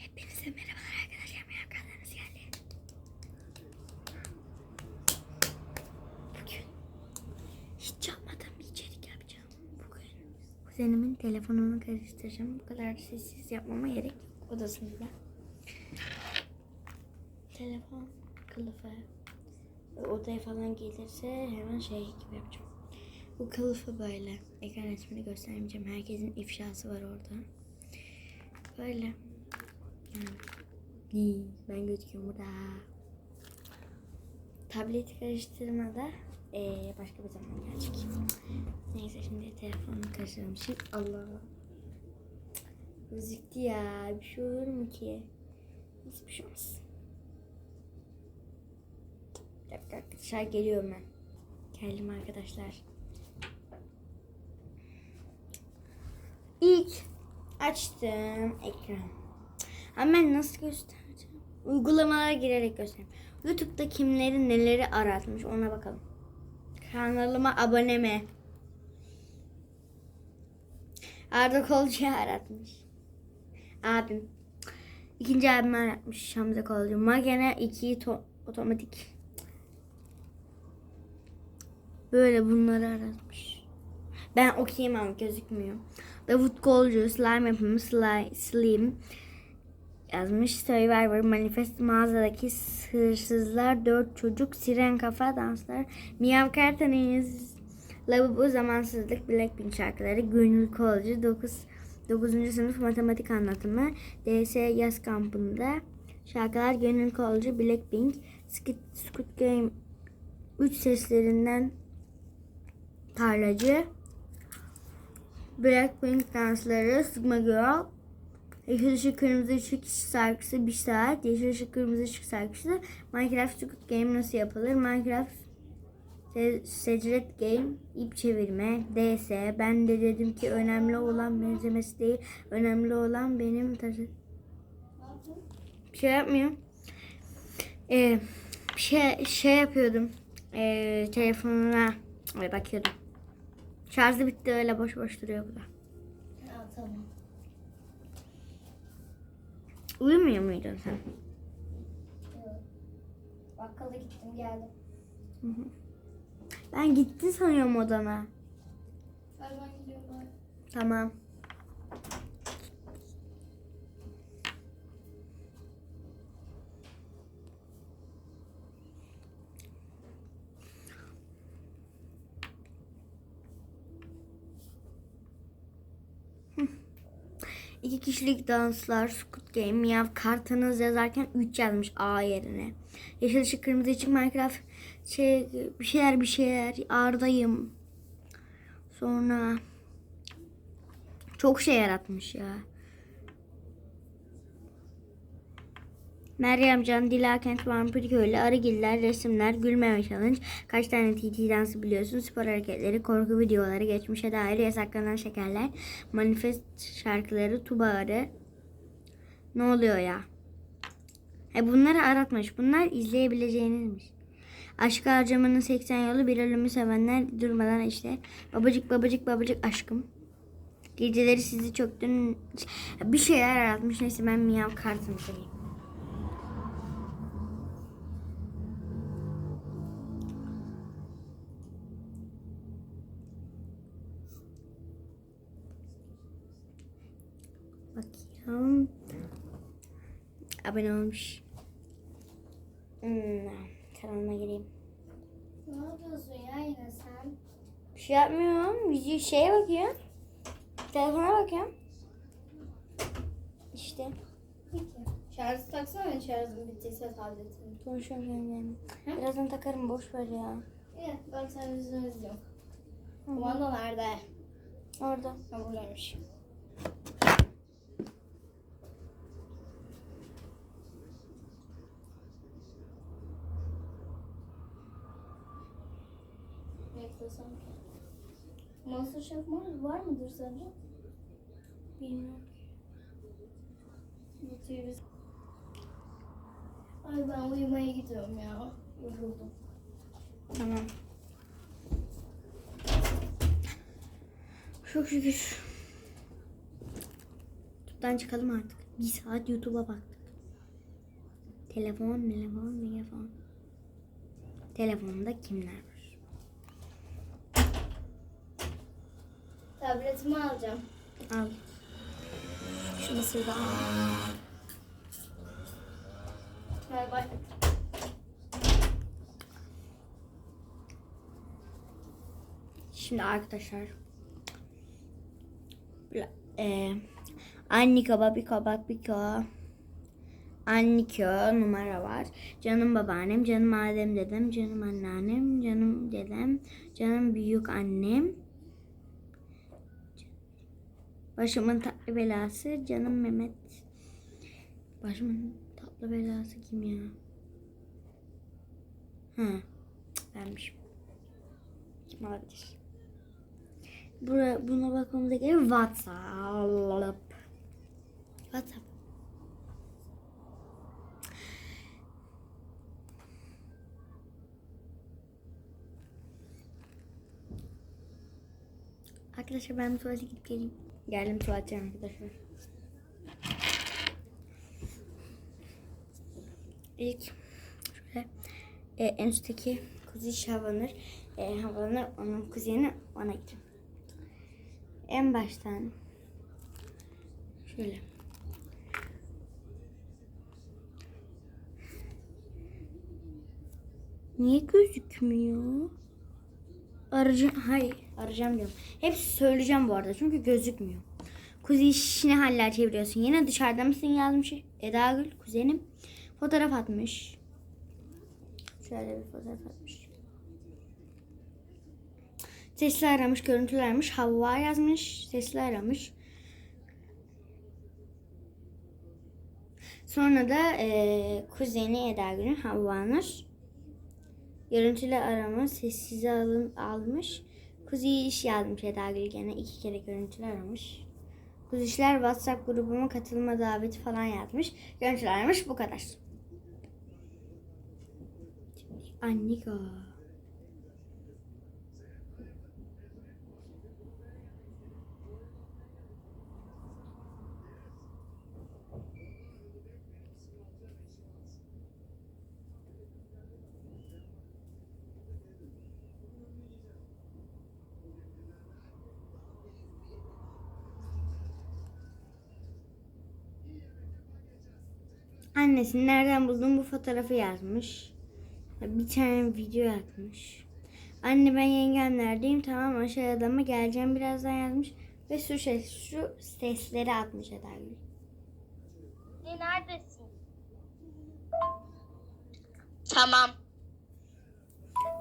Hepinize merhabalar arkadaşlar. Merhaba kanalımız geldi. Bugün hiç yapmadığım bir içerik yapacağım. Bugün kuzenimin telefonunu karıştıracağım. Bu kadar sessiz yapmama gerek yok odasında. Telefon kılıfı odaya falan gelirse hemen şey gibi yapacağım. Bu kılıfı böyle. Ekran resmini göstermeyeceğim. Herkesin ifşası var orada. Böyle. Yani. İyi, Ben gözüküyorum burada. Tableti karıştırmada eee, başka bir zaman gelecek. Neyse şimdi telefonumu karıştıralım. Şimdi Allah. Gözüktü ya. Bir şey olur mu ki? Hiçbir şey olmaz. Bir dakika arkadaşlar geliyorum ben. Geldim arkadaşlar. İlk açtım ekran. Ama ben nasıl göstereceğim? Uygulamalara girerek göstereyim. YouTube'da kimleri neleri aratmış ona bakalım. Kanalıma abone mi? Arda Kolcu'yu aratmış. Abim. İkinci abimi aratmış Hamza Kolcu. Magena 2'yi to- otomatik. Böyle bunları aratmış. Ben okuyamam gözükmüyor. Davut Golcu, Slime yapımı Sli- Slim yazmış. Survivor, Manifest mağazadaki hırsızlar, dört çocuk, siren kafa danslar, Miyav Kartanız, Lavabo zamansızlık, Blackpink şarkıları, Gönül Kolcu, 9 9. sınıf matematik anlatımı, DS yaz kampında şarkılar Gönül Kolcu, Blackpink, Squid, Squid Game 3 seslerinden Tarlacı, Blackpink dansları, Sigma Girl, Yeşil Işık Kırmızı Işık şarkısı bir saat, Yeşil Işık Kırmızı Işık şarkısı, Minecraft Squid Game nasıl yapılır, Minecraft Se- Secret Game, ip çevirme, DS, ben de dedim ki önemli olan benzemesi değil, önemli olan benim taşı... Bir şey yapmıyorum. Ee, bir şey, şey yapıyordum. Ee, telefonuna bakıyordum. Şarjı bitti öyle boş boş duruyor bu da. Ha, tamam. Uyumuyor muydun sen? Evet. Bakkala gittim geldim. Ben gittin sanıyorum odana. Ben gidiyorum. Tamam. İki kişilik danslar, Squid Game, Miyav, kartınız yazarken 3 yazmış A yerine. Yeşil ışık, kırmızı ışık, Minecraft, şey, bir şeyler bir şeyler, Arda'yım. Sonra çok şey yaratmış ya. Meryem Can, Dilakent, Vampir Köylü, Arıgiller, Resimler, Gülmeme Challenge, kaç tane TT dansı biliyorsun, spor hareketleri, korku videoları, geçmişe dair yasaklanan şekerler, manifest şarkıları, tuba arı. Ne oluyor ya? E bunları aratmış. Bunlar izleyebileceğinizmiş. Aşk harcamanın 80 yolu bir ölümü sevenler durmadan işte. Babacık babacık babacık aşkım. Geceleri sizi çöktün. Bir şeyler aratmış. Neyse ben miyav kartını sayayım. Bakıyorum. Abone olmuş. Hmm, kanalıma gireyim. Ne yapıyorsun ya yine sen? Bir şey yapmıyorum. Video şeye bakıyorum. Telefona bakıyorum. İşte. Peki. Şarjı taksana şarjım bittiyse tabletin. Konuşuyorum kendi kendime. Hı? Birazdan takarım boş ver ya. İyi ben televizyon izliyorum. Kumanda nerede? Orada. Ha buradaymış. Beklesem ki. Masterchef var, var mıdır sence? Bilmiyorum. TV. Ay ben uyumaya gidiyorum ya. Yoruldum. Tamam. Çok şükür. Tuttan çıkalım artık. Bir saat YouTube'a baktık. Telefon, telefon, telefon. Telefonda kimler var? Tabletimi alacağım. Al. Şu mısırda al. Bay bay. Şimdi arkadaşlar. E, Annika, Babiko, Babiko. Annika numara var. Canım babaannem, canım Adem dedem, canım anneannem, canım dedem, canım büyük annem. Başımın tatlı belası, canım Mehmet. Başımın tatlı belası kim ya? Ha, benmişim. Kim olabilir? Bura, buna bakmamıza gerek WhatsApp. WhatsApp. Arkadaşlar ben tuvalete gidip geleyim. Geldim tuvaletçiyim arkadaşlar. İlk şöyle e, en üstteki kuziş havanır. E, havanır onun kuzeni ona gideceğim. En baştan şöyle. Niye gözükmüyor? Arayacağım. Hayır. Arayacağım diyorum. Hepsi söyleyeceğim bu arada. Çünkü gözükmüyor. Kuzi ne haller çeviriyorsun? Yine dışarıda mısın yazmış. Eda Gül kuzenim. Fotoğraf atmış. Şöyle bir fotoğraf atmış. Sesli aramış, görüntülü aramış. Havva yazmış. Sesli aramış. Sonra da eee kuzeni Eda Gül'ün Havva'nın görüntülü arama sessize alın, almış. Kuzi iş yazmış Eda Gül gene iki kere görüntülü aramış. Kuzişler WhatsApp grubuma katılma daveti falan yazmış. Görüntülü aramış bu kadar. Annika. Annesi nereden buldun bu fotoğrafı yazmış. Bir tane video atmış. Anne ben yengemlerdeyim tamam aşağıda mı geleceğim birazdan yazmış. Ve şu, şey, şu sesleri atmış Eda Gül. Ne neredesin? Tamam.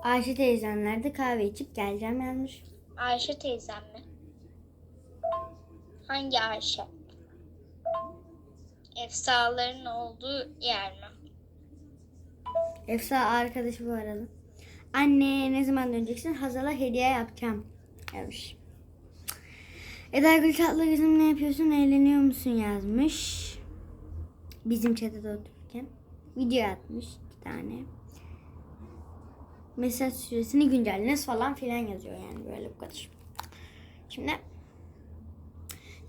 Ayşe teyzemlerde kahve içip geleceğim yazmış. Ayşe teyzem mi? Hangi Ayşe? Efsaların olduğu yer mi? Efsa arkadaşı bu arada. Anne ne zaman döneceksin? Hazal'a hediye yapacağım yazmış. Eda Gül tatlı kızım ne yapıyorsun? Eğleniyor musun yazmış. Bizim çatıda otururken. Video atmış iki tane. Mesaj süresini güncelleniz falan filan yazıyor yani böyle bu kadar. Şimdi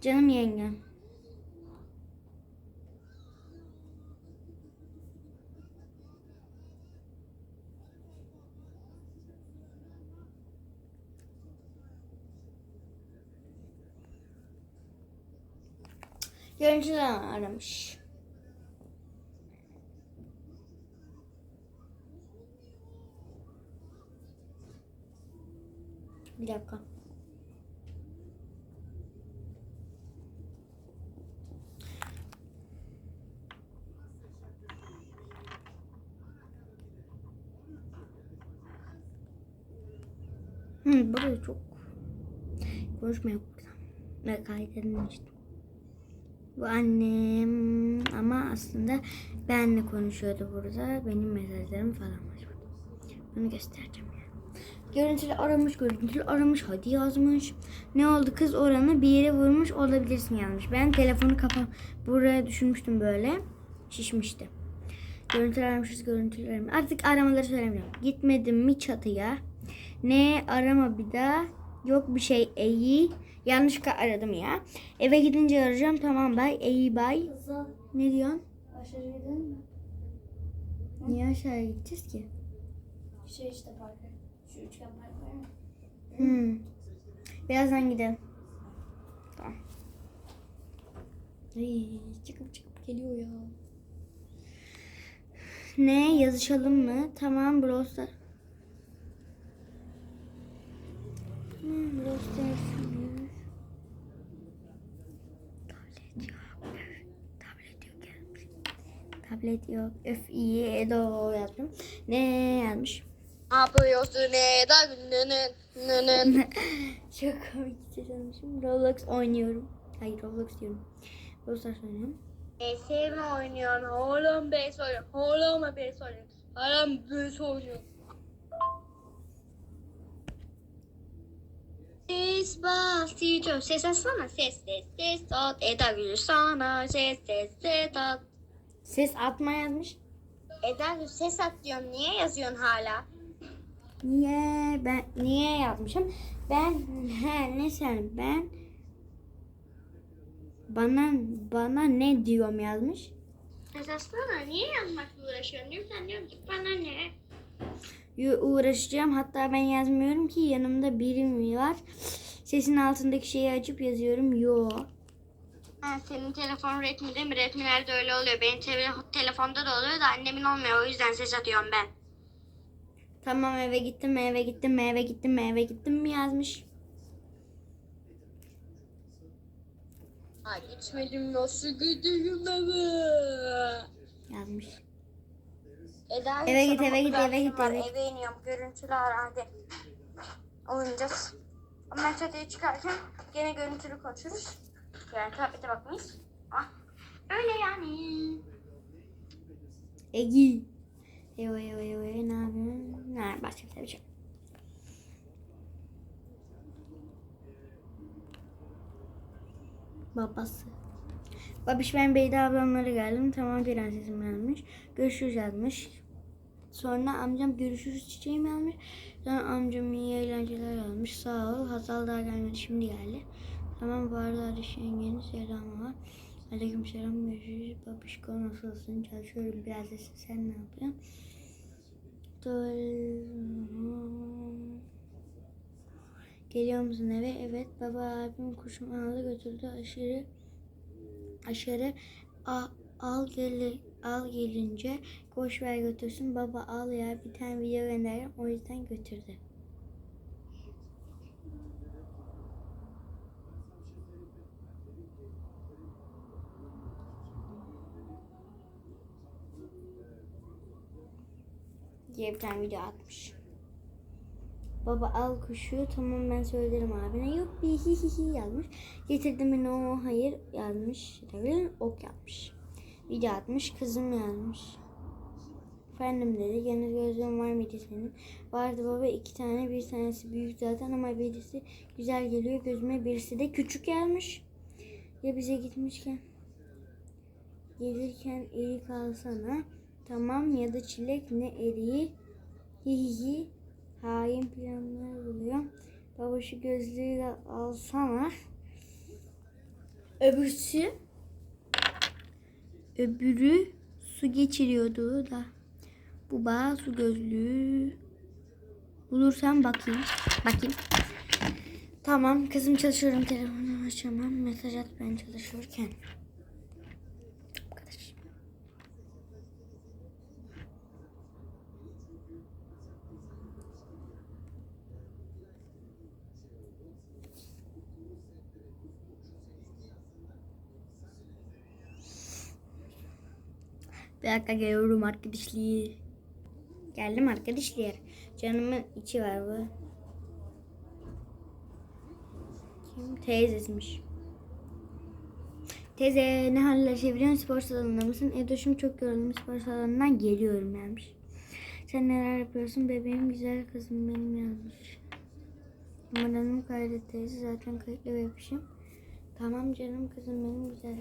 canım yengem. Görüntüden aramış. Bir dakika. Hı, burayı çok konuşma yok burada. Ne kaydedilmiştim. Bu annem ama aslında benle konuşuyordu burada. Benim mesajlarım falan var burada. Bunu göstereceğim yani. Görüntülü aramış, görüntülü aramış, hadi yazmış. Ne oldu kız oranı bir yere vurmuş olabilirsin yazmış. Ben telefonu kafam buraya düşürmüştüm böyle. Şişmişti. Görüntülü aramışız, görüntülü aramış. Artık aramaları söylemiyorum. Gitmedim mi çatıya? Ne arama bir daha? Yok bir şey iyi. Yanlışlıkla aradım ya. Eve gidince arayacağım. Tamam bay. İyi bay. Ne diyorsun? Aşağı gidelim mi? Niye aşağıya gideceğiz ki? Şey işte parka. Şu üçgen park var ya. Hmm. Birazdan gidelim. Tamam. Ay, çıkıp çıkıp geliyor ya. Ne yazışalım mı? Tamam Brawl Stars. Hmm, Brawl Stars. Tablet yok. Tablet yok yazmış. Tablet yok. Öf iyi. Edo yazdım. Ne yazmış? Ne yapıyorsun Eda nının. Çok komik hissediyormuşum. Roblox oynuyorum. Hayır Roblox diyorum. Stars oynuyorum. Ese mi oynuyorsun? Oğlum be soruyor. Oğlum be soruyor. Oğlum be soruyor. Ses basıyor. Ses atsana. Ses ses ses at. Eda Gül sana. Ses ses ses at. Ses atma yazmış. Eda Gül ses at diyorum. Niye yazıyorsun hala? Niye ben niye yapmışım? Ben he ne sen ben bana bana ne diyorum yazmış. Ses atsana. Niye yazmakla uğraşıyorsun? Sen diyorum ki bana ne? Yo- Uğraşacağım hatta ben yazmıyorum ki yanımda biri var. Sesin altındaki şeyi açıp yazıyorum. Yo. Ha, senin telefon Redmi'de mi? Redmi'lerde öyle oluyor. Benim te- telefonda da oluyor da annemin olmuyor. O yüzden ses atıyorum ben. Tamam eve gittim eve gittim eve gittim eve gittim mi yazmış. Ha gitmedim nasıl gideyim eve? Yazmış. Eda Eve git, eve git, eve git, eve git. Eve iniyorum. Görüntülü ara hadi. Oynayacağız. Ama ben çatıya çıkarken gene görüntülü konuşuruz. Yani tablete bakmayız. Ah, öyle yani. Egi. Eyo eyo eyo ne yapıyorsun? Ne başka bir şey. Babası. Babiş ben Beyda ablamlara geldim. Tamam prensesim gelmiş. Görüşürüz yazmış. Sonra amcam görüşürüz çiçeğim yazmış. Sonra amcam iyi eğlenceler yazmış. Sağ ol. Hazal daha gelmedi. Şimdi geldi. Tamam bu arada Aliş yengenin selamı var. Aleyküm selam görüşürüz. Babişko nasılsın? Çalışıyorum biraz da sen ne yapıyorsun? Geliyor musun eve? Evet baba abim kuşumu aldı götürdü aşırı aşırı a, al gel al gelince koş ver götürsün baba al ya bir tane video gönderdim o yüzden götürdü. Diye bir tane video atmış. Baba al kuşu tamam ben söylerim abine. Yok bir hi hi hi yazmış. Getirdim mi no hayır yazmış. Tabii ok yapmış. Video atmış kızım yazmış. Efendim dedi. Gene gözlüğün var mıydı senin? Vardı baba iki tane. Bir tanesi büyük zaten ama birisi güzel geliyor gözüme. Birisi de küçük gelmiş. Ya bize gitmişken gelirken erik alsana. Tamam ya da çilek ne eriği. Hi hi hi. Hain planlar buluyor. Baba şu gözlüğü de alsana. Öbürsü öbürü su geçiriyordu da. Bu bana su gözlüğü. Bulursam bakayım. Bakayım. Tamam kızım çalışıyorum telefonu açamam. Mesaj at ben çalışırken. Bir dakika geliyorum arkadaşlar. Geldim arkadaşlar. Canımın içi var bu. Kim? Teyzesmiş. Teyze ne haller çeviriyorsun spor salonunda mısın? Edoş'um çok yoruldum spor salonundan geliyorum yazmış. Sen neler yapıyorsun bebeğim güzel kızım benim yazmış. Numaranı kaydet teyze zaten kayıtlı yapışım. Tamam canım kızım benim güzel.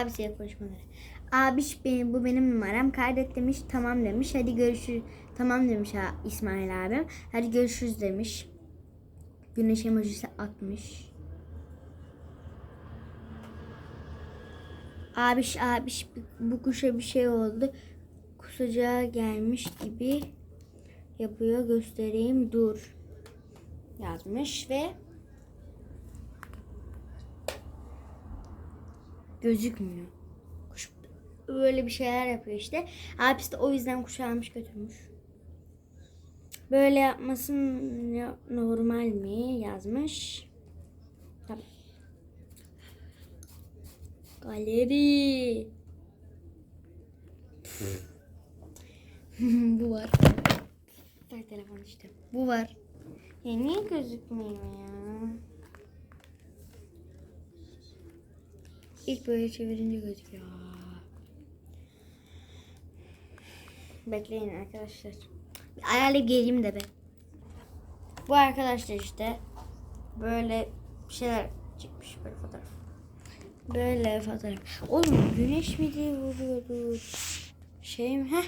Abisiyle konuşmaları. Abiş benim, bu benim numaram. Kaydet demiş. Tamam demiş. Hadi görüşürüz. Tamam demiş İsmail abim. Hadi görüşürüz demiş. Güneş emojisi atmış. Abiş abiş bu kuşa bir şey oldu. Kusacağı gelmiş gibi yapıyor. Göstereyim dur. Yazmış ve gözükmüyor. Kuş böyle bir şeyler yapıyor işte. Abisi de o yüzden kuşu almış götürmüş. Böyle yapmasın ya- normal mi yazmış. Galeri. Bu var. Ver telefon işte. Bu var. Ya niye gözükmüyor ya? İlk böyle çevirince gözüküyor. Bekleyin arkadaşlar. Bir ayarlayıp geleyim de be. Bu arkadaşlar işte böyle şeyler çıkmış böyle fotoğraf. Böyle fotoğraf. Oğlum güneş mi diye vuruyordu? Şey mi? Heh.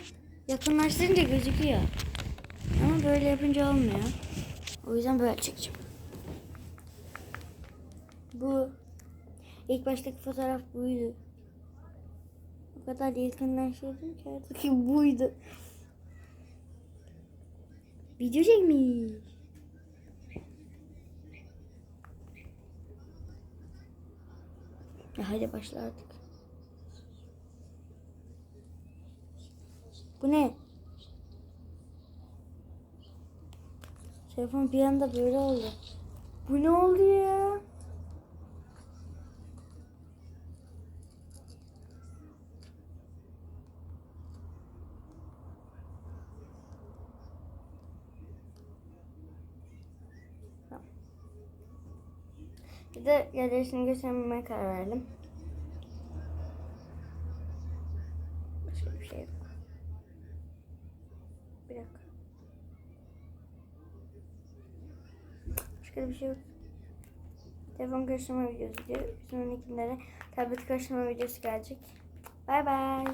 Yakınlaştırınca gözüküyor. Ama böyle yapınca olmuyor. O yüzden böyle çekeceğim. Bu ilk baştaki fotoğraf buydu. O kadar yakınlaştırdım ki artık buydu. Video çekmiş. Ya hadi başla artık. Bu ne? Telefon bir anda böyle oldu. Bu ne oldu ya? Bir de galerisini göstermemeye karar verdim. Başka bir şey yok. Bir dakika. Başka bir şey yok. Telefon karıştırma videosu diyor. Bizim öndekilere tablet karıştırma videosu gelecek. Bay bay.